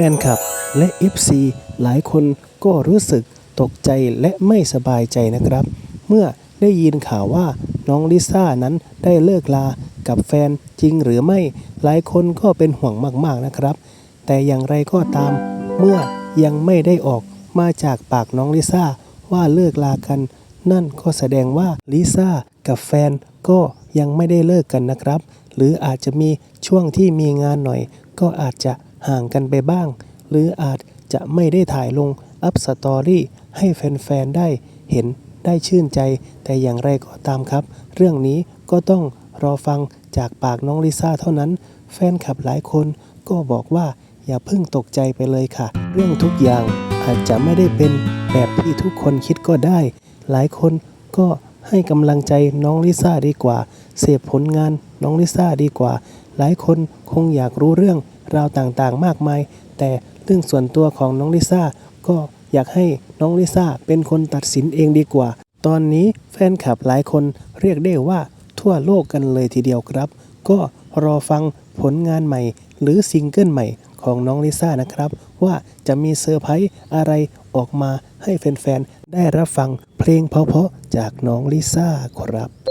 ฟนคลับและ FC หลายคนก็รู้สึกตกใจและไม่สบายใจนะครับ เมื่อได้ยินข่าวว่าน้องลิซ่านั้นได้เลิกลากับแฟนจริงหรือไม่หลายคนก็เป็นห่วงมากๆนะครับ แต่อย่างไรก็ตาม เมื่อยังไม่ได้ออกมาจากปากน้องลิซ่าว่าเลิกลากัน นั่นก็แสดงว่าลิซ่ากับแฟนก็ยังไม่ได้เลิกกันนะครับ หรืออาจจะมีช่วงที่มีงานหน่อย ก็อาจจะ ห่างกันไปบ้าง หรืออาจจะไม่ได้ถ่ายลงอัพสตอรี่ให้แฟนๆได้เห็นได้ชื่นใจ แต่อย่างไรก็ตามครับ เรื่องนี้ก็ต้องรอฟังจากปากน้องลิซ่าเท่านั้น แฟนคลับหลายคนก็บอกว่าอย่าเพิ่งตกใจไปเลยค่ะ เรื่องทุกอย่างอาจจะไม่ได้เป็นแบบที่ทุกคนคิดก็ได้ หลายคนก็ให้กำลังใจน้องลิซ่าดีกว่า เสพผลงานน้องลิซ่าดีกว่า หลายคนคงอยากรู้เรื่องราวต่างๆ มากมาย แต่เรื่องส่วนตัวของน้องลิซ่าก็อยากให้น้องลิซ่าเป็นคนตัดสินเองดีกว่า ตอนนี้แฟนคลับหลายคนเรียกได้ว่าทั่วโลกกันเลยทีเดียวครับ ก็รอฟังผลงานใหม่ หรือซิงเกิลใหม่ของน้องลิซ่านะครับ ว่าจะมีเซอร์ไพรส์อะไรออกมาให้แฟนๆ ได้รับฟังเพลงเพราะๆจากน้องลิซ่าครับ